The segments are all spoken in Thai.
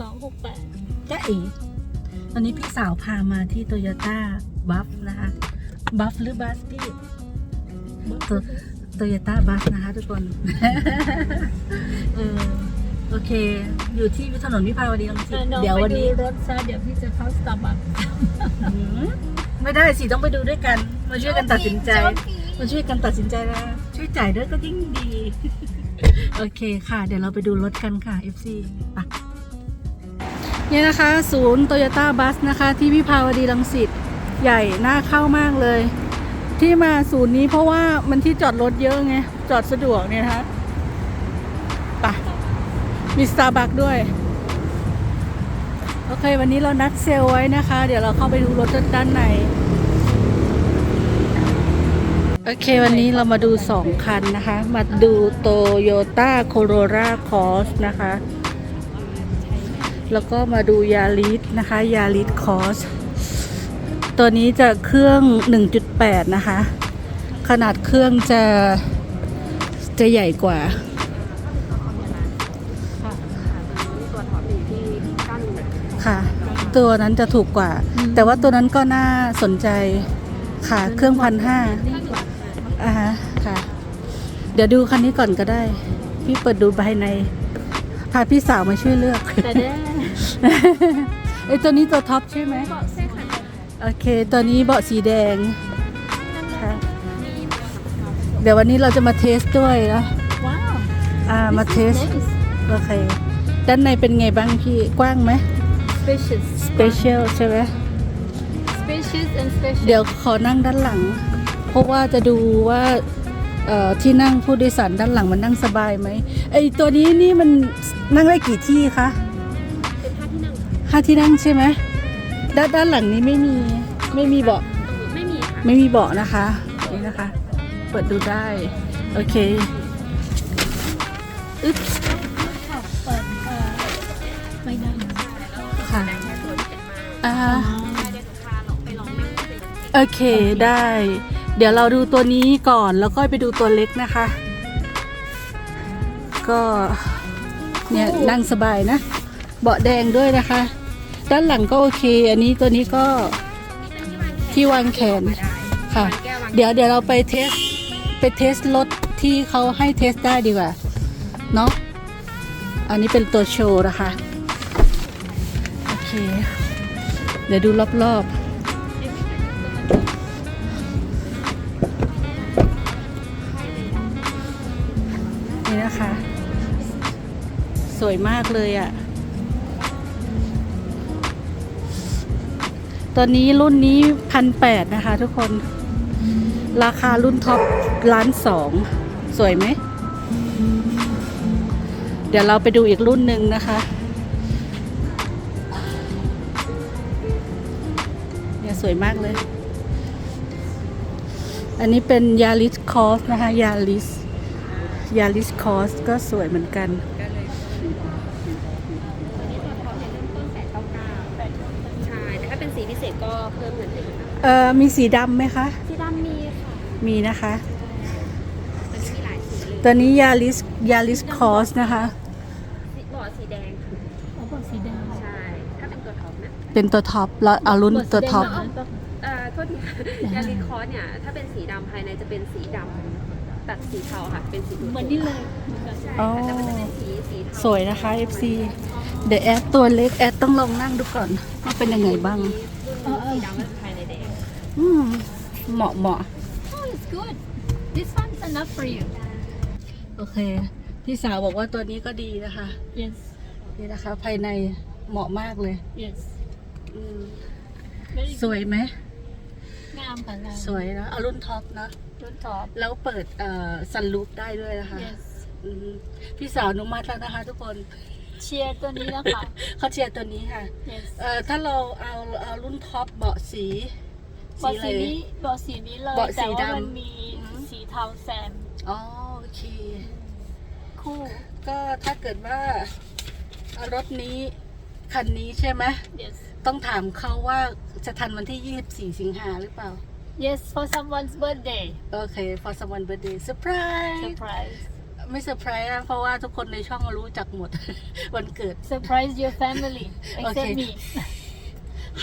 สองหกแปดจ้าเอ๋ตอนนี้พี่สาวพามาที่โตโยต้าบัฟนะคะบัฟหรือบัสพี่โตโยต้าบัสนะคะทุกคน เออโอเค อยู่ที่ถนนวิภาวดีรังสิตน้องเดี๋ยวไปวันดูนี้รถซะเดี๋ยวพี่จะเข้าสตาร์บัคอืมไม่ได้สิต้องไปดูด้วยกัน มาช่วยกันตัดสินใจ มาช่วยกันตัดสินใจแล้วช่วยจ่ายด้วยก็ยิ่งดี โอเคค่ะ เดี๋ยวเราไปดูรถกันค่ะ FC ไป นี่นะคะ ศูนย์โตโยต้าบัสนะคะ ที่วิภาวดีรังสิตใหญ่น่าเข้ามากเลย ที่มาศูนย์นี้เพราะว่ามันที่จอดรถเยอะไง จอดสะดวกเนี่ยนะคะไปมีสตาร์บัคด้วย โอเค วันนี้เรานัดเซลไว้นะคะ เดี๋ยวเราเข้าไปดูรถด้านใน โอเค วันนี้เรามาดูสองคันนะคะ มาดูโตโยต้าโคโรราคอสนะคะ แล้วก็มาดูยาริสนะคะยาริสคอสตัวนี้จะเครื่อง 1.8 นะคะ ขนาดเครื่องจะจะใหญ่กว่าค่ะ ตัวนั้นจะถูกกว่า แต่ว่าตัวนั้นก็น่าสนใจค่ะ เครื่องพันห้าอ่าฮะค่ะ เดี๋ยวดูคันนี้ก่อนก็ได้ พี่เปิดดูภายใน พาพี่สาวมาช่วยเลือกแต่ ได้ไอยตัวนี้ตัวท็อปใช่ไหมเบาะเส้นค่ะโอเคตัวนี้เบาะสีแดงค่ะเดี๋ยววันนี้เราจะมาเทสด้วยนะว้าวอ่ามาเทส This is nice โอเคด้านในเป็นไงบ้างพี่กว้างไหม spacious Special ใช่ไหม spacious and spacious เดี๋ยวขอนั่งด้านหลัง เพราะว่าจะดูว่าเอ่อที่นั่งผู้โดยสารด้านหลังมันนั่งสบายไหมไอตัวนี้นี่มันนั่งได้กี่ที่คะเป็นท่า ที่นั่งห้าที่นั่งใช่ไหมด้านด้านหลังนี้ไม่มีไม่มีเบาะไม่มีค่ะไม่มีเบาะนะคะนี่นะคะ เปิดดูได้โอเคอึ๊บเปิดเอ่อไม่ได้ค่ะอ่าเดี๋ยวพาเราไปลองนั่งสิโอเคได้ เดี๋ยวเราดูตัวนี้ก่อนแล้วก็ไปดูตัวเล็กนะคะ ก็เนี่ยนั่งสบายนะ เบาะแดงด้วยนะคะ ด้านหลังก็โอเค อันนี้ตัวนี้ก็ที่วางแขนค่ะ เดี๋ยวเดี๋ยวเราไปเทสไปเทสรถที่เขาให้เทสได้ดีกว่าเนาะอันนี้เป็นตัวโชว์นะคะโอเค เดี๋ยวดูรอบๆนี่นะคะ สวยมากเลยอะ่ะ ตอนนี้รุ่นนี้พันแปดนะคะทุกคน ราคารุ่นท็อปล้านสองสวยไหม เดี๋ยวเราไปดูอีกรุ่นหนึ่งนะคะเนี่ยสวยมากเลย อันนี้เป็นยาริสคอสนะคะยาริสยาริสคอสก็สวยเหมือนกัน ใช่ แต่ถ้าเป็นสีพิเศษก็เพิ่มเงินไป อีกค่ะเอ่อมีสีดำไหมคะ สีดำมีค่ะมีนะคะมันจะมีหลายสีเลยตัวนี้ยาริสยาริสคอสนะคะ สีบอดสีแดงค่ะเอาเบาะสีแดงใช่ถ้าเป็นตัวท็อปนะเป็นตัวท็อปแล้วเอารุ่นตัวท็อปเบาะสีแดงเหมือนกันปะเอ่อโทษทีค่ะยาริคอสเนี่ยถ้าเป็นสีดำภายในจะเป็นสีดำตัดสีเทาค่ะเป็นสีดูดเหมือนนี่เลยเหมือนกันใช่อ๋อค่ะแต่มันจะเป็นสีสีเทาสวยนะคะ FC เดี๋ยวแอดตัวเล็กแอดต้องลองนั่งดูก่อนว่าเป็นยังไงบ้าง รุ่นสีดำก็ภายในแดงอืม เหมาะเหมาะ Oh it's good this one's enough for you โอเค พี่สาวบอกว่าตัวนี้ก็ดีนะคะ yes นี่นะคะ ภายในเหมาะมากเลย yes อืม very สวยไหมงามค่ะงามสวยนะเอารุ่นท็อปนะรุ่นท็อปแล้วเปิดเอ่อซันลูปได้ด้วยนะคะ yes อืมพี่สาวอนุมัติแล้วนะคะทุกคนเชียร์ตัวนี้นะคะเขาเชียร์ตัวนี้ค่ะ yes เอ่อถ้าเราเอาเอารุ่นท็อปเบาะสี เบาะอะไรสีนี้เบาะสีนี้เลย เบาะสีแต่ว่าดำมันมีอืม สีเทาแซมอ๋อโอเค คู่ก็ถ้าเกิดว่าเอารถนี้คันนี้ใช่ไหม yes ต้องถามเขาว่าจะทันวันที่ 24 สิงหาหรือเปล่า yes for someone's birthday โอเค for someone birthday surprise surprise ไม่เซอร์ไพรส์นะเพราะว่าทุกคนในช่องรู้จักหมด วันเกิด surprise your family except Okay. me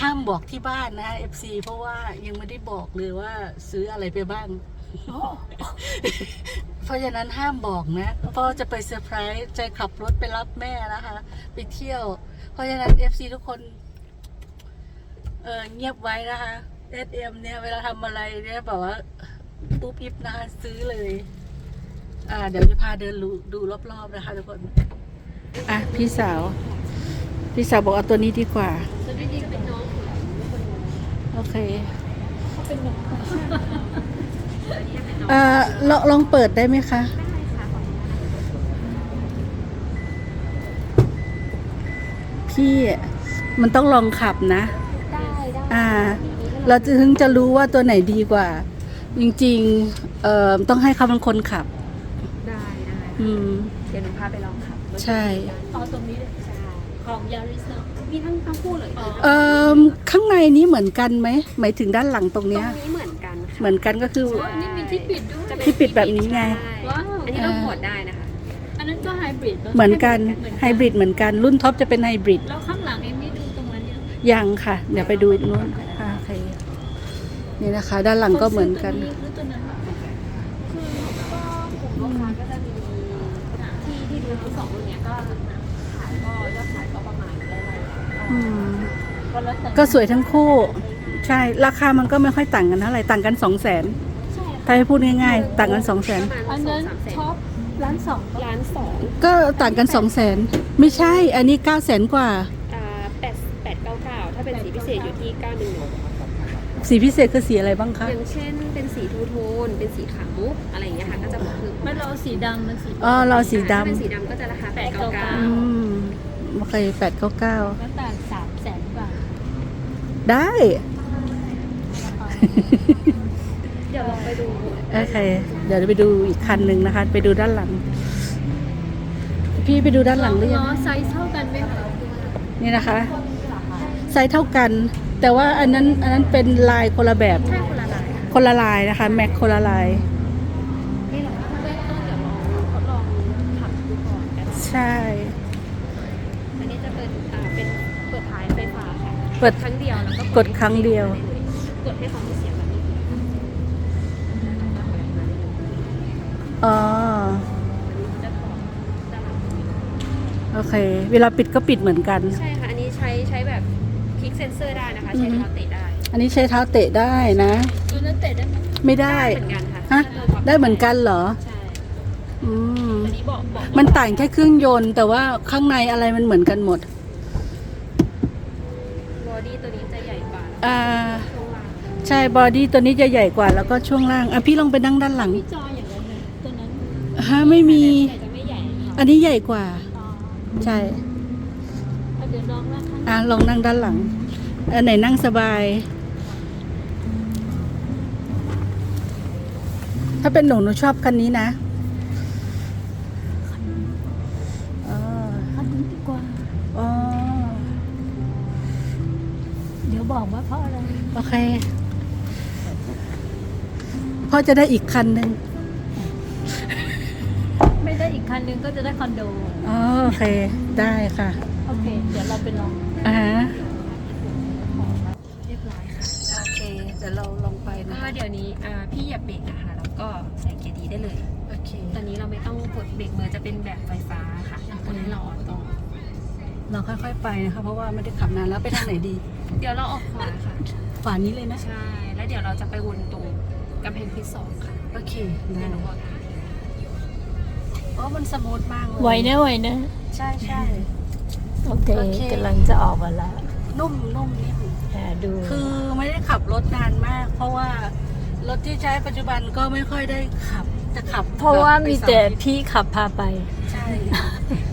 ห้ามบอกที่บ้านนะ FC เพราะว่ายังไม่ได้บอกเลยว่าซื้ออะไรไปบ้าง เพราะฉะนั้นห้ามบอกนะพ่อจะไปเซอร์ไพรส์จะขับรถไปรับแม่นะคะ ไปเที่ยว เพราะฉะนั้น FC ทุกคน เออเงียบไว้นะคะ SM เนี่ยเวลาทำอะไรเนี่ยแบบว่าปุ๊บอิบนะคะซื้อเลย อ่า เดี๋ยวจะพาเดินดูดูรอบๆนะคะทุกคน อะ พี่สาว พี่สาวบอกเอาตัวนี้ดีกว่า โอเคเขาเป็นหนุ่มอันนี้เป็นน้องเอ่อลองลองเปิดได้ไหมคะได้ค่ะขออนุญาตพี่มันต้องลองขับนะได้ได้อ่า เราจะถึงจะรู้ว่าตัวไหนดีกว่า จริงๆ เอ่อ ต้องให้เขาเป็นคนขับ ได้ได้อืม เดี๋ยวหนูพาไปลองขับรถใช่เอาตรงนี้เลยใช่ของยาริสเนาะ มีทั้งทั้งคู่เลยอ๋อเอ่อข้างในนี้เหมือนกันไหมหมายถึงด้านหลังตรงตรงเนี้ยนี้เหมือนกันค่ะเหมือนกันก็คืออ๋ออันนี้มีที่ปิดด้วยจะเป็นที่ปิดแบบนี้ไงใช่ว้าวอันนี้เรากดได้นะคะ อันนั้นก็ไฮบริดเหมือนกันไฮบริดเหมือนกันรุ่นท็อปจะเป็นไฮบริดแล้วข้างหลังเอ็มไม่ดูตรงนั้นยังยังค่ะ เดี๋ยวไปดูนู้นอ่าโอเคนี่นะคะ ด้านหลังก็เหมือนกันซื้ตัวหรือตัวนั้นคือก็กลุ่มลูกค้าก็จะมีที่ที่ดูทั้งสองรุ่นเนี้ยก็ขายก็ยอดขาย อืมก็แล้วแต่ก็สวยทั้งคู่ ใช่ ราคามันก็ไม่ค่อยต่างกันเท่าไหร่ต่างกันสองแสนใช่ถ้าให้พูดง่ายๆ ต่างกันสองแสนประมาณอันสอนั้งนสามแสนท็อปร้านสองปะล้านสองก็ต่างกันสองแสนไม่ใช่ อันนี้เก้าแสนกว่าอ่าแปดแปดเก้าเก้าถ้าเป็นสีพิเศษอยู่ที่เก้าหนึ่งสีพิเศษคือสีอะไรบ้างคะอย่างเช่น เป็นสีทูโทนเป็นสีขาวมุกอะไรอย่างเงี้ยค่ะก็จะบอกคือไม่เราเอาสีดำมันสีอ๋อเราสีดถ้าเป็นสีดำก็จะราคาแปดเก้าเก้าำอืมโอเคแปดเก้าเก้าก็ต่างสามแสนกว่าได้ เดี๋ยวลองไปดู โอเค เดี๋ยวไปดูอีกคันหนึ่งนะคะ ไปดูด้านหลัง พี่ไปดูด้านหลังหรือยังล้อไซส์เท่ากันไหมคะนี่นะคะ ไซส์เท่ากัน แต่ว่าอันนั้นอันนั้นเป็นลายคนละแบบ ใช่คนละลายค่ะคนละลายนะคะ แม็กคนละลายนี่เฟ้าค่ะเปิดครั้งเดียวแล้วก็กดครั้งเดียว กดให้เขามีเสียงแบบนี้อ๋อจะถอดด้านหลังโอเค เวลาปิดก็ปิดเหมือนกัน ใช่ค่ะ อันนี้ใช้ใช้แบบคลิกเซนเซอร์ได้นะคะ ใช้เท้าเตะได้ อันนี้ใช้เท้าเตะได้นะตัวนั้นเตะได้ไหมไม่ได้เหมือนกันค่ะฮะได้เหมือนกันเหรอ ใช่อืมอันนี้บอกบอกมันต่างแค่เครื่องยนต์ แต่ว่าข้างในอะไรมันเหมือนกันหมดบอ ดี้ตัวนี้จะใหญ่กว่าอ่าช่วงล่างใช่บอดี้ตัวนี้จะใหญ่กว่าแล้วก็ช่วงล่างอะพี่ลองไปนั่งด้านหลังมีจออย่างนั้นเลยตัวนั้นฮะไม่มี แต่จะไม่ใหญ่ค่ะอันนี้ใหญ่กว่า อ๋อใช่เอาเดี๋ยวน้องว่าข้างอะลองนั่งด้านหลังอันไหนนั่งสบาย ถ้าเป็นหนูหนูชอบคันนี้นะ ยวบอกว่าเพราะอะไร โอเคพ่อจะได้อีกคันหนึ่งไม่ได้อีกคันหนึงก็จะได้คอนโด อ๋อโอเค ได้ค่ะ โอเค เดี๋ยวเราไปลองอ่าฮะเรียบร้อยค่ะโอเค เดี๋ยวเราลงไปก็นะเดี๋ยวนี้อ่าพี่เหยียบเบรกนะคะแล้วก็ใส่เกียร์ดีได้เลย โอเค ตอนนี้เราไม่ต้องกดเบรกมือจะเป็นแบบไฟฟ้าค่ะกดให้เราออโต้เราค่อยๆไปนะคะ เพราะว่าไม่ได้ขับนานแล้วไปทางไหนดี เดี๋ยวเราออกขวาค่ะฝานี้เลยนะ ใช่ แล้วเดี๋ยวเราจะไปวนตรงกำแพงที่สองค่ะโอเคเดี๋ได้ยวหนูบอกทางอ๋อมันสมูทมากเลยไหวนะไหวนะ ใช่ใช่ โอเคโอเค กำลังจะออกมาแล้วนุ่มนุ่มนิ่ม อ่าดูคือไม่ได้ขับรถนานมาก เพราะว่ารถที่ใช้ปัจจุบันก็ไม่ค่อยได้ขับจะขับเพราะว่ามีแต่บบไปพี่ขับพาไป ใช่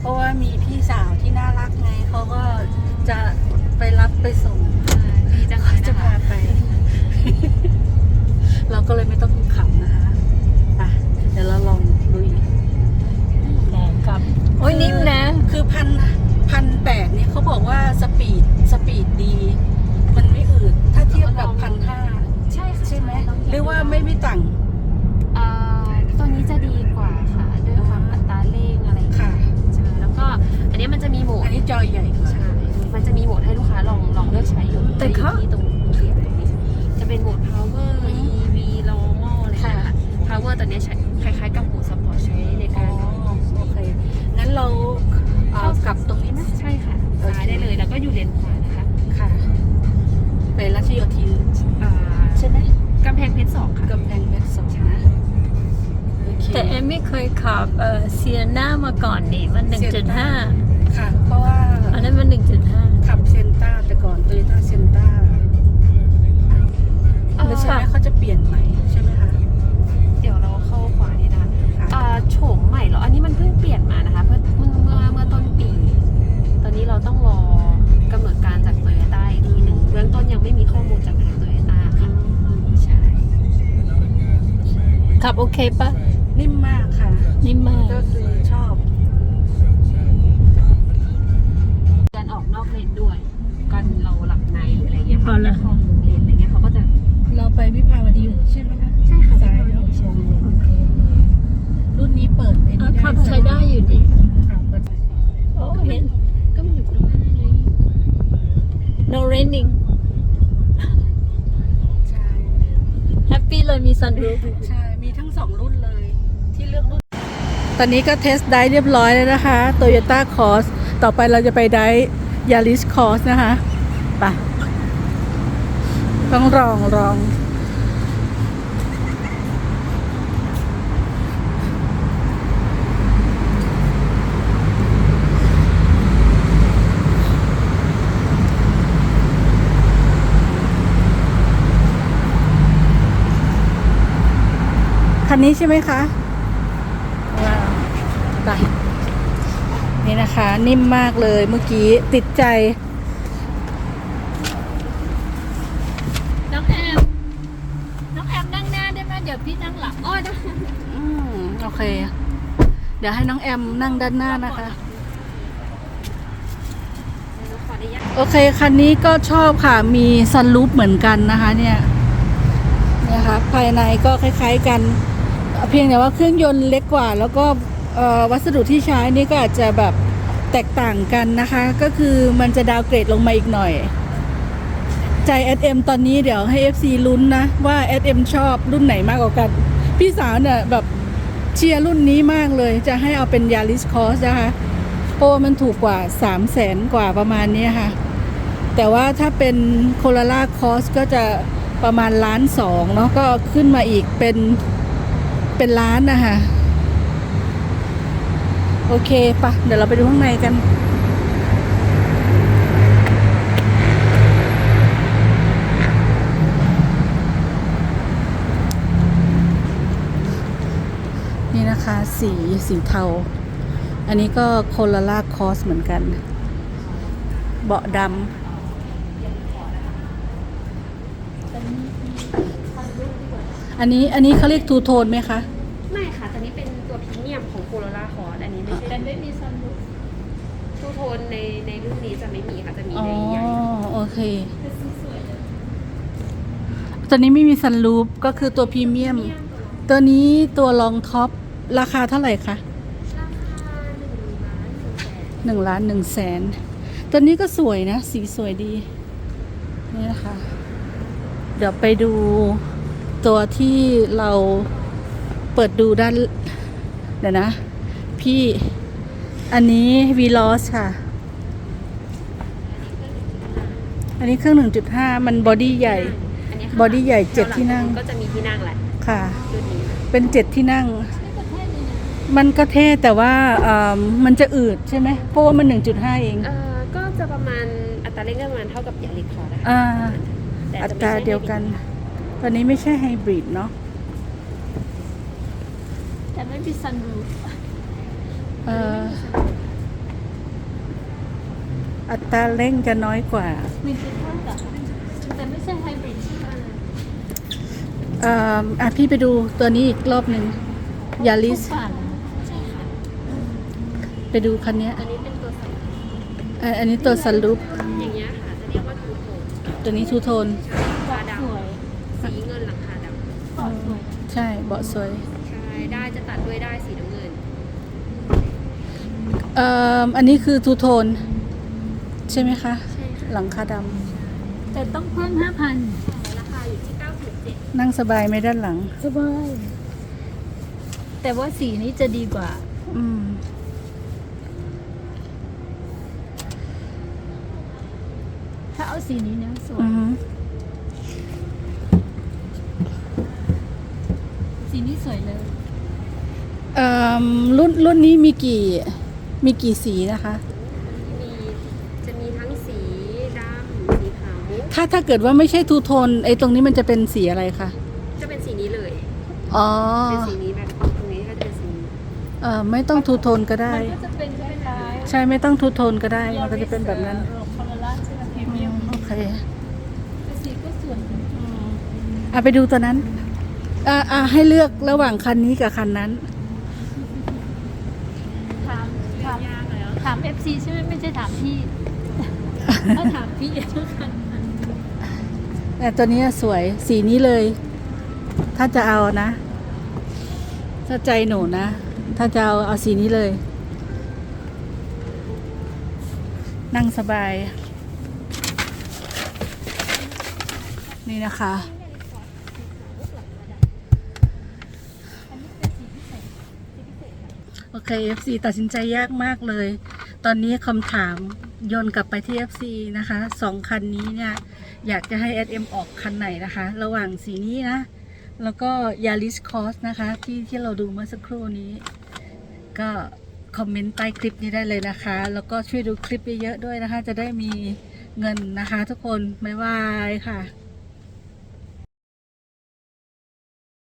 เพราะว่ามีพี่สาวที่น่ารักไง แต่เขาที่ตรงเขียนตรงนี้จะเป็นโหมด power EV normal อะไรอย่างเงี้ยค่ะ power ตัวเนี้ยใช้คล้ายๆกับโหมด sport ใช้ในอ๋กาอรโอเค งั้นเราเอากลับตรงนี้ไหม ใช่ค่ะซ้ายได้เลยแล้วก็อยู่เลนขวานะคะค่ะ ไปรัชโยธินอ่าใช่ไหมกำแพงเพชรสองค่ะกำแพงเพชรสองนะโอเคแต่เอ็มไม่เคยขับเอ่อเซียน่ามาก่อนนี่มัน Sienna 1.5 ค่ะ เพราะว่า อันนั้นมัน ใช่ มีทั้งสองรุ่นเลย ที่เลือกรุ่น ตอนนี้ก็เทสได้เรียบร้อยแล้วนะคะ Toyota Cross ต่อไปเราจะไปได้ Yaris Cross นะคะ ไป ต้องลองลอง นนี้ใช่ไหมคะ ว้าวไปนี่นะคะ นิ่มมากเลยเมื่อกี้ติดใจ น้องแอม น้องแอมนั่งหน้าได้ไหมเดี๋ยวพี่นั่งหลังอ้อได้อืมโอเค เดี๋ยวให้น้องแอมนั่งด้านหน้านะคะขออนุญาตโอเค คันนี้ก็ชอบค่ะ มีซันรูปเหมือนกันนะคะ เนี่ยเนี่ยค่ะภายในก็คล้าย ๆกัน เพียงแต่ว่าเครื่องยนต์เล็กกว่า แล้วก็วัสดุที่ใช้นี่ก็อาจจะแบบแตกต่างกันนะคะ ก็คือมันจะดาวเกรดลงมาอีกหน่อย ใจ SM ตอนนี้เดี๋ยวให้ FC ลุ้นนะ ว่า SM ชอบรุ่นไหนมากกว่ากัน พี่สาวเนี่ยแบบเชียร์รุ่นนี้มากเลย จะให้เอาเป็น Yaris Cross นะคะเพราะว่ามันถูกกว่า 3 0 0แสนกว่าประมาณนี้ค่ะ แต่ว่าถ้าเป็น Corolla Cross ก็จะประมาณล้านสองเนาะก็ขึ้นมาอีกเป็น เป็นล้านนะคะโอเคปะเดี๋ยวเราไปดูข้างในกัน นี่นะคะ สีสีเทา อันนี้ก็โค o ล่าคอสเหมือนกัน เบาะดำ อันนี้อันนี้เขาเรียกทูโทนไหมคะ ไม่ค่ะ ตัวนี้เป็นตัวพรีเมียมของโคโรล่าคอร์ดอันนี้ไม่ใช่แต่ไม่มี sunroof ทูโทนในในรุ่นนี้จะไม่มีค่ะ จะมีอ๋อในใหญ่โอเค ตัวนี้ไม่มีซันรูปก็คือตัวพรีเมียม ตัวนี้ตัวรองท็อปราคาเท่าไหร่คะราคาหนึ่งล้านหนึ่งแสนหนึ่งล้านหนึ่งแสนตัวนี้ก็สวยนะ สีสวยดี นี่นะคะ เดี๋ยวไปดู ตัวที่เราเปิดดูด้าน เดี๋ยวนะ พี่อันนี้วีลอสค่ะ อันนี้เครื่อง 1.5 มันบอดี้ใหญ่อันนี้บอดี้ใหญ่เจ็ดที่นั่ง ก็จะมีที่นั่งแหละ ค่ะรุ่นนี้เป็นเจ็ดที่นั่ง มันก็เท่แต่ว่าเอิ่มมันจะอืดใช่ไหม เพราะว่ามัน 1.5 เองเอ่อก็จะประมาณอัตราเร่งก็ประมาณเท่ากับยาริคอร์ดนะคะอ่าแต่อัจะตราไม่ใช่เดียวกัน ตอนนี้ไม่ใช่ไฮบริดเนาะแต่ไม่มี sunroof เอ่ออัตราเร่งจะน้อยกว่า1.5กับแต่ไม่ใช่ไฮบริดใช่ไหมเอ่ออะพี่ไปดูตัวนี้อีกรอบหนึ่งยาริสทุกป่านใช่ค่ะ ไปดูคันเนี้ยอันนี้เป็นตัวสัมอะอันนี้ตัวซันรูปอย่างเงี้ยค่ะจะเรียกว่าทูโทนตัวนี้ทูโทนตาดสวยำ สีเงินหลังคาดปอดสวยใช่เบาะสวยำใช่ได้จะตัดด้วยได้สีน้ำเงินเอ่ออันนี้คือทูโทน ใช่ไหมคะ ใช่ค่ะหลังคาดแต่ต้องเพิ่มห้าพันราคาอยู่ที่9 7ำนั่งสบายไหมด้านหลัง สบาย แต่ว่าสีนี้จะดีกว่า อืมถ้าเอาสีนี้นะสวอืย อฮึสีนี้สวยเลยเอ่อรุ่นรุ่นนี้มีกี่มีกี่สีนะคะ มีจะมีทั้งสีดำสีขาวถ้าถ้าเกิดว่าไม่ใช่ทูโทนไอ้ตรงนี้มันจะเป็นสีอะไรคะจะเป็นสีนี้เลยอ๋อเป็นสีนี้แบบตรงนี้ก็จะเป็นสีนี้เอ่อไม่ต้องทูโทนก็ได้ มันก็จะเป็นคล้ายใช่ไม่ต้องทูโทนก็ได้ๆมันก็จะเป็นแบบนั้นคอลลาใช่ไหมพรีเมียมโอเคแต่สีก็สวย อะไปดูตัวนั้น อ่าอ่าให้เลือกระหว่างคันนี้กับคันนั้น ถามถามถาม FC ใช่ไหมไม่ใช่ถามพี่ถ้าถามพี่ทุกคันแต่ตัวนี้สวยสีนี้เลย ถ้าจะเอานะ ถ้าใจหนูนะ ถ้าจะเอาเอาสีนี้เลย นั่งสบาย นี่นะคะ อเค FC ตัดสินใจยากมากเลย ตอนนี้คำถามโยนกลับไปที่ FC นะคะสองคันนี้เนี่ย อยากจะให้ SM ออกคันไหนนะคะ ระหว่างสีนี้นะ แล้วก็ Yaris Cross นะคะ ที่ที่เราดูเมื่อสักครู่นี้ ก็คอมเมนต์ใต้คลิปนี้ได้เลยนะคะ แล้วก็ช่วยดูคลิปเยอะๆด้วยนะคะ จะได้มีเงินนะคะ ทุกคน บ๊ายบายค่ะ